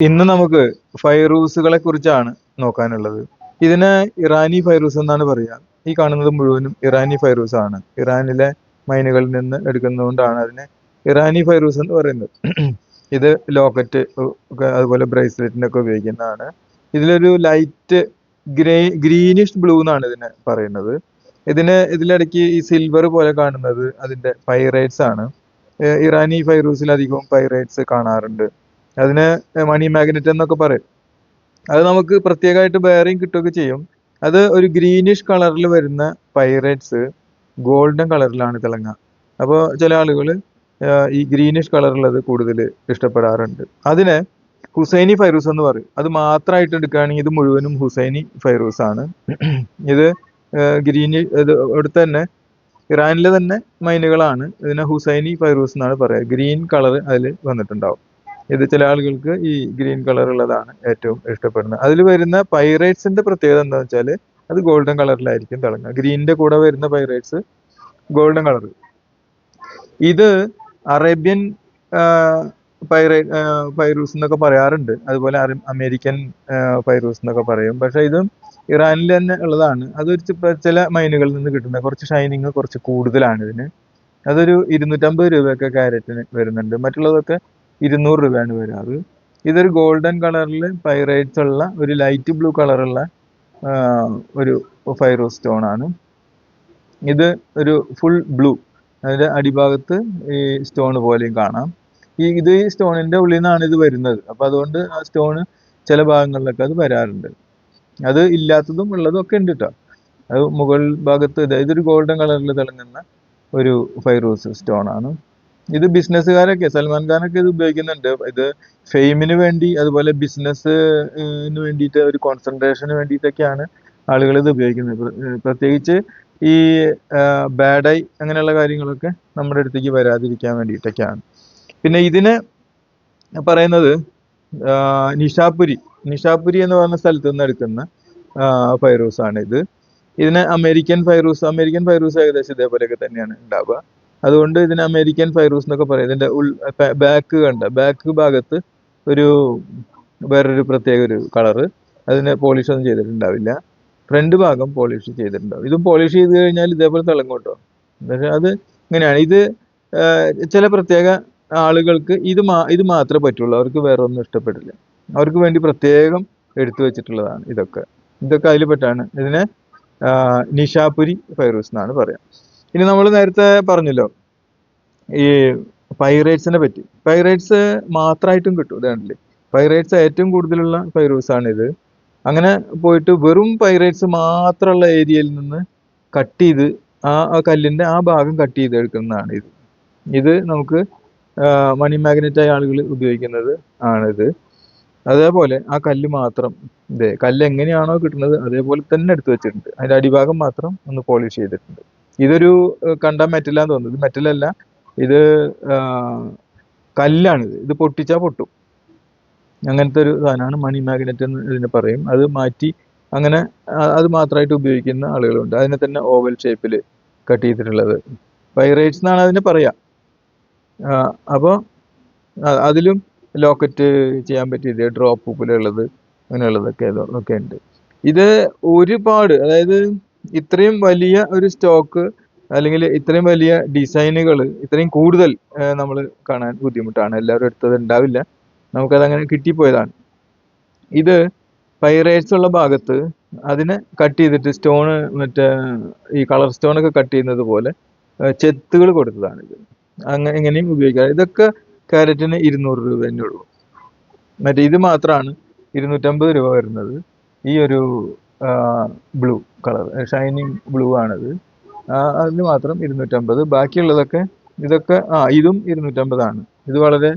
ഇന്ന് നമുക്ക് ഫൈറൂസുകളെ കുറിച്ചാണ് നോക്കാനുള്ളത്. ഇതിന് ഇറാനി ഫൈറൂസ് എന്നാണ് പറയുക ഈ കാണുന്നത് മുഴുവനും ഇറാനി ഫൈറൂസ് ആണ്. ഇറാനിലെ മൈനുകളിൽ നിന്ന് എടുക്കുന്നതുകൊണ്ടാണ് അതിനെ ഇറാനി ഫൈറൂസ് എന്ന് പറയുന്നത്. ഇത് ലോക്കറ്റ് ഒക്കെ അതുപോലെ ബ്രേസ്ലെറ്റിനൊക്കെ ഉപയോഗിക്കുന്നതാണ്. ഇതിലൊരു ലൈറ്റ് ഗ്രേ ഗ്രീനിഷ് ബ്ലൂ എന്നാണ് ഇതിനെ പറയുന്നത്. ഇതിന് ഇതിലിടയ്ക്ക് ഈ സിൽവർ പോലെ കാണുന്നത് അതിന്റെ പൈറേറ്റ്സ് ആണ്. ഇറാനി ഫൈറൂസിൽ അധികവും പൈറേറ്റ്സ് കാണാറുണ്ട്. അതിന് മണി മാഗ്നറ്റ് എന്നൊക്കെ പറയും. അത് നമുക്ക് പ്രത്യേകമായിട്ട് ബെയറിങ് കിട്ടുകയൊക്കെ ചെയ്യും. അത് ഒരു ഗ്രീനിഷ് കളറിൽ വരുന്ന പൈറേറ്റ്സ് ഗോൾഡൻ കളറിലാണ് തിളങ്ങുക. അപ്പോൾ ചില ആളുകൾ ഈ ഗ്രീനിഷ് കളറുള്ളത് കൂടുതൽ ഇഷ്ടപ്പെടാറുണ്ട്. അതിനെ ഹുസൈനി ഫൈറൂസ് എന്ന് പറയും. അത് മാത്രമായിട്ട് എടുക്കുകയാണെങ്കിൽ ഇത് മുഴുവനും ഹുസൈനി ഫൈറൂസ് ആണ്. ഇത് ഗ്രീനി ഇത് ഇവിടുത്തെ തന്നെ ഇറാനിലെ തന്നെ മൈനുകളാണ്. ഇതിനെ ഹുസൈനി ഫൈറൂസ് എന്നാണ് പറയുക. ഗ്രീൻ കളർ അതിൽ വന്നിട്ടുണ്ടാവും. ഇത് ചില ആളുകൾക്ക് ഈ ഗ്രീൻ കളർ ഉള്ളതാണ് ഏറ്റവും ഇഷ്ടപ്പെടുന്നത്. അതിൽ വരുന്ന പൈറേറ്റ്സിന്റെ പ്രത്യേകത എന്താണെന്ന് വെച്ചാൽ അത് ഗോൾഡൻ കളറിലായിരിക്കും തിളങ്ങുക. ഗ്രീനിന്റെ കൂടെ വരുന്ന പൈറേറ്റ്സ് ഗോൾഡൻ കളർ. ഇത് അറേബ്യൻ പൈറേ പൈറൂസ് എന്നൊക്കെ പറയാറുണ്ട്. അതുപോലെ അമേരിക്കൻ പൈറൂസ് എന്നൊക്കെ പറയും. പക്ഷെ ഇതും ഇറാനിൽ തന്നെ ഉള്ളതാണ്. അതൊരു ചില മൈനുകളിൽ നിന്ന് കിട്ടുന്ന കുറച്ച് ഷൈനിങ് കുറച്ച് കൂടുതലാണ് ഇതിന്. അതൊരു ഇരുന്നൂറ്റമ്പത് രൂപയൊക്കെ ക്യാരറ്റിന് വരുന്നുണ്ട്. മറ്റുള്ളതൊക്കെ ഇരുന്നൂറ് രൂപയാണ് വരാറ് ഇതൊരു ഗോൾഡൻ കളറിൽ പൈറേറ്റ്സ് ഉള്ള ഒരു ലൈറ്റ് ബ്ലൂ കളറുള്ള ഒരു ഫൈറോ സ്റ്റോൺ ആണ്. ഇത് ഒരു ഫുൾ ബ്ലൂ അതിന്റെ അടിഭാഗത്ത് ഈ സ്റ്റോൺ പോലെയും കാണാം. ഈ ഇത് ഈ സ്റ്റോണിന്റെ ഉള്ളിൽ നിന്നാണ് ഇത് വരുന്നത്. അപ്പോൾ അതുകൊണ്ട് ആ സ്റ്റോണ് ചില ഭാഗങ്ങളിലൊക്കെ അത് വരാറുണ്ട്. അത് ഇല്ലാത്തതും ഉള്ളതും ഒക്കെ ഉണ്ട് കേട്ടോ അത് മുകൾ ഭാഗത്ത് ഇത് ഇതൊരു ഗോൾഡൻ കളറിൽ തിളങ്ങുന്ന ഒരു ഫൈറോസ് സ്റ്റോൺ ആണ്. ഇത് ബിസിനസ്സുകാരൊക്കെ സൽമാൻ ഖാനൊക്കെ ഇത് ഉപയോഗിക്കുന്നുണ്ട്. ഇത് ഫെയിമിന് വേണ്ടി അതുപോലെ ബിസിനസ്സിന് വേണ്ടിയിട്ട് ഒരു കോൺസെൻട്രേഷന് വേണ്ടിയിട്ടൊക്കെയാണ് ആളുകൾ ഇത് ഉപയോഗിക്കുന്നത്. പ്രത്യേകിച്ച് ഈ ബാഡ് ഐ അങ്ങനെയുള്ള കാര്യങ്ങളൊക്കെ നമ്മുടെ അടുത്തേക്ക് വരാതിരിക്കാൻ വേണ്ടിയിട്ടൊക്കെയാണ്. പിന്നെ ഇതിന് പറയുന്നത് നിഷാപുരി. നിഷാപുരി എന്ന് പറഞ്ഞ സ്ഥലത്ത് നിന്ന് എടുക്കുന്ന ഫൈറൂസാണ് ഇത് ഇതിന് അമേരിക്കൻ ഫൈറൂസ് അമേരിക്കൻ ഫൈറൂസ് ഏകദേശം ഇതേപോലെയൊക്കെ തന്നെയാണ് ഉണ്ടാവുക. അതുകൊണ്ട് ഇതിന് അമേരിക്കൻ ഫൈറൂസ് എന്നൊക്കെ പറയും. ഇതിന്റെ ഉൾ ബാക്ക് കണ്ട ബാക്ക് ഭാഗത്ത് ഒരു വേറൊരു പ്രത്യേക ഒരു കളറ് അതിന് പോളിഷ് ഒന്നും ചെയ്തിട്ടുണ്ടാവില്ല. ഫ്രണ്ട് ഭാഗം പോളിഷ് ചെയ്തിട്ടുണ്ടാവും. ഇതും പോളിഷ് ചെയ്ത് കഴിഞ്ഞാൽ ഇതേപോലെ തിളങ്ങും കേട്ടോ. പക്ഷെ അത് ഇങ്ങനെയാണ്. ഇത് ചില പ്രത്യേക ആളുകൾക്ക് ഇത് മാ ഇത് മാത്രമേ പറ്റുള്ളൂ. അവർക്ക് വേറെ ഒന്നും ഇഷ്ടപ്പെടില്ല. അവർക്ക് വേണ്ടി പ്രത്യേകം എടുത്തു വെച്ചിട്ടുള്ളതാണ് ഇതൊക്കെ. ഇതൊക്കെ അതിൽ പെട്ടാണ്. ഇതിനെ നിഷാപുരി ഫൈറൂസ് എന്നാണ് പറയാം. ഇനി നമ്മൾ നേരത്തെ പറഞ്ഞല്ലോ ഈ പൈറേറ്റ്സിനെ പറ്റി. പൈറേറ്റ്സ് മാത്രമായിട്ടും കിട്ടും ഇതാണല്ലേ പൈറേറ്റ്സ് ഏറ്റവും കൂടുതലുള്ള ആണ് ഇത്. അങ്ങനെ പോയിട്ട് വെറും പൈറേറ്റ്സ് മാത്രമുള്ള ഏരിയയിൽ നിന്ന് കട്ട് ചെയ്ത് ആ കല്ലിന്റെ ആ ഭാഗം കട്ട് ചെയ്ത് എടുക്കുന്നതാണ് ഇത്. ഇത് നമുക്ക് മണി മാഗ്നറ്റായ ആളുകൾ ഉപയോഗിക്കുന്നത് ആണിത്. അതേപോലെ ആ കല്ല് മാത്രം ഇതേ കല്ല് എങ്ങനെയാണോ കിട്ടുന്നത് അതേപോലെ തന്നെ എടുത്തു വെച്ചിട്ടുണ്ട്. അതിന്റെ അടിഭാഗം മാത്രം ഒന്ന് പോളിഷ് ചെയ്തിട്ടുണ്ട്. ഇതൊരു കണ്ടാൽ മെറ്റലാന്ന് തോന്നുന്നു. ഇത് മെറ്റലല്ല. ഇത് കല്ലാണ്. ഇത് പൊട്ടിച്ചാൽ പൊട്ടും. അങ്ങനത്തെ ഒരു സാധനമാണ് മണി മാഗ്നറ്റ് എന്ന് ഇതിനെ പറയും. അത് മാറ്റി അങ്ങനെ അത് മാത്രമായിട്ട് ഉപയോഗിക്കുന്ന ആളുകളുണ്ട്. അതിനെ തന്നെ ഓവൽ ഷേപ്പിൽ കട്ട് ചെയ്തിട്ടുള്ളത്. പൈറേറ്റ്സ് എന്നാണ് അതിനെ പറയാ. അപ്പോൾ അതിലും ലോക്കറ്റ് ചെയ്യാൻ പറ്റിയത് ഡ്രോപ്പ് പോലെയുള്ളത് അങ്ങനെയുള്ളതൊക്കെ ഒക്കെ ഉണ്ട്. ഇത് ഒരുപാട് അതായത് ഇത്രയും വലിയ ഒരു സ്റ്റോക്ക് അല്ലെങ്കിൽ ഇത്രയും വലിയ ഡിസൈനുകൾ ഇത്രയും കൂടുതൽ നമ്മൾ കാണാൻ ബുദ്ധിമുട്ടാണ്. എല്ലാവരും എടുത്തത് ഉണ്ടാവില്ല. നമുക്കത് അങ്ങനെ കിട്ടിപ്പോയതാണ്. ഇത് പൈറേറ്റ്സ് ഉള്ള ഭാഗത്ത് അതിനെ കട്ട് ചെയ്തിട്ട് സ്റ്റോണ് മറ്റേ ഈ കളർ സ്റ്റോൺ ഒക്കെ കട്ട് ചെയ്യുന്നത് പോലെ ചെത്തുകൾ കൊടുത്തതാണ് ഇത്. അങ്ങനെ എങ്ങനെയും ഉപയോഗിക്കാം. ഇതൊക്കെ ക്യാരറ്റിന് ഇരുന്നൂറ് രൂപ തന്നെ ഉള്ളൂ മറ്റേ ഇത് മാത്രമാണ് ഇരുന്നൂറ്റമ്പത് രൂപ വരുന്നത്. ഈ ഒരു ബ്ലൂ കളർ ഷൈനിങ് ബ്ലൂ ആണത്. അതിന് മാത്രം ഇരുന്നൂറ്റമ്പത്. ബാക്കിയുള്ളതൊക്കെ ഇതൊക്കെ ആ ഇതും ഇരുന്നൂറ്റമ്പതാണ്. ഇത് വളരെ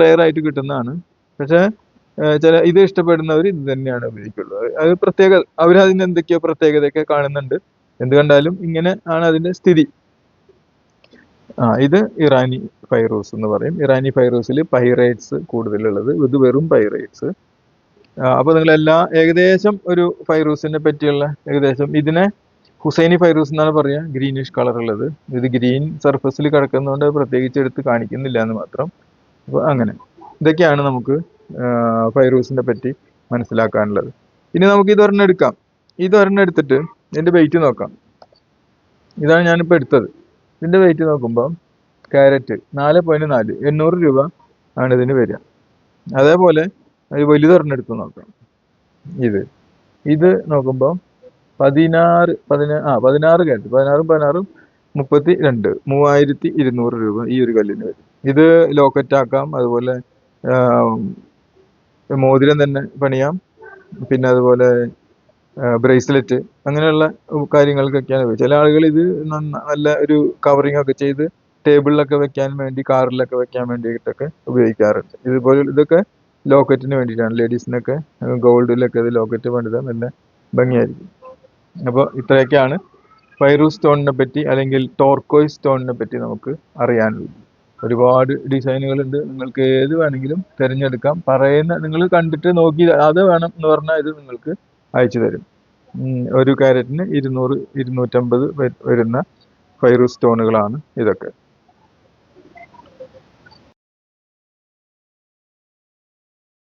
റെയർ ആയിട്ട് കിട്ടുന്നതാണ്. പക്ഷേ ചില ഇത് ഇഷ്ടപ്പെടുന്നവർ ഇത് തന്നെയാണ് ഉപയോഗിക്കുള്ളത്. അത് പ്രത്യേക അവരതിന് എന്തൊക്കെയോ പ്രത്യേകതയൊക്കെ കാണുന്നുണ്ട്. എന്ത് കണ്ടാലും ഇങ്ങനെ ആണ് അതിന്റെ സ്ഥിതി. ആ ഇത് ഇറാനി ഫൈറോസ് എന്ന് പറയും. ഇറാനി ഫൈറോസിൽ പൈറേറ്റ്സ് കൂടുതലുള്ളത്. ഇത് വെറും പൈറേറ്റ്സ് അപ്പൊ നിങ്ങൾ എല്ലാ ഏകദേശം ഒരു ഫൈറൂസിനെ പറ്റിയുള്ള ഏകദേശം ഇതിനെ ഹുസൈനി ഫൈറൂസ് എന്നാണ് പറയുക ഗ്രീനിഷ് കളർ ഉള്ളത്. ഇത് ഗ്രീൻ സർഫസിൽ കിടക്കുന്നതുകൊണ്ട് പ്രത്യേകിച്ച് എടുത്ത് കാണിക്കുന്നില്ല എന്ന് മാത്രം. അപ്പോൾ അങ്ങനെ. ഇതൊക്കെയാണ് നമുക്ക് ഫൈറൂസിനെ പറ്റി മനസ്സിലാക്കാനുള്ളത്. ഇനി നമുക്ക് ഇതൊരെണ്ണം എടുക്കാം. ഇതൊരെണ്ണം എടുത്തിട്ട് ഇതിന്റെ വെയിറ്റ് നോക്കാം. ഇതാണ് ഞാനിപ്പോൾ എടുത്തത്. ഇതിന്റെ വെയിറ്റ് നോക്കുമ്പോൾ ക്യാരറ്റ് നാല് പോയിന്റ് നാല് എണ്ണൂറ് രൂപ ആണ് ഇതിന് വരിക. അതേപോലെ ഈ വലുതൊരെണ്ണെടുത്ത് നോക്കാം. ഇത്. ഇത് നോക്കുമ്പോൾ പതിനാറ് പതിനാ ആ പതിനാറ് ക്യാരറ്റ് പതിനാറും പതിനാറും മുപ്പത്തി രണ്ട് മൂവായിരത്തി ഇരുന്നൂറ് രൂപ ഈ ഒരു കല്ലിന് വരും. ഇത് ലോക്കറ്റ് ആക്കാം. അതുപോലെ മോതിരം തന്നെ പണിയാം. പിന്നെ അതുപോലെ ബ്രേസ്ലെറ്റ് അങ്ങനെയുള്ള കാര്യങ്ങൾക്കൊക്കെയാണ് ചില ആളുകൾ ഇത് നല്ല ഒരു കവറിംഗ് ഒക്കെ ചെയ്ത് ടേബിളിലൊക്കെ വെക്കാൻ വേണ്ടി കാറിലൊക്കെ വെക്കാൻ വേണ്ടിയിട്ടൊക്കെ ഉപയോഗിക്കാറുണ്ട്. ഇതുപോലെ ഇതൊക്കെ ലോക്കറ്റിന് വേണ്ടിയിട്ടാണ് ലേഡീസിനൊക്കെ ഗോൾഡിലൊക്കെ ഇത് ലോക്കറ്റ് പണിതാൽ നല്ല ഭംഗിയായിരിക്കും. അപ്പോൾ ഇത്രയൊക്കെയാണ് ഫൈറൂസ് സ്റ്റോണിനെ പറ്റി അല്ലെങ്കിൽ ടോർക്കോയ് സ്റ്റോണിനെ പറ്റി നമുക്ക് അറിയാനുള്ളത്. ഒരുപാട് ഡിസൈനുകളുണ്ട്. നിങ്ങൾക്ക് ഏത് വേണമെങ്കിലും തിരഞ്ഞെടുക്കാം. പറയുന്ന നിങ്ങൾ കണ്ടിട്ട് നോക്കി അത് വേണം എന്ന് പറഞ്ഞാൽ ഇത് നിങ്ങൾക്ക് അയച്ചു തരും. ഒരു കാരറ്റിന് ഇരുന്നൂറ് ഇരുന്നൂറ്റമ്പത് വരുന്ന ഫൈറു സ്റ്റോണുകളാണ് ഇതൊക്കെ.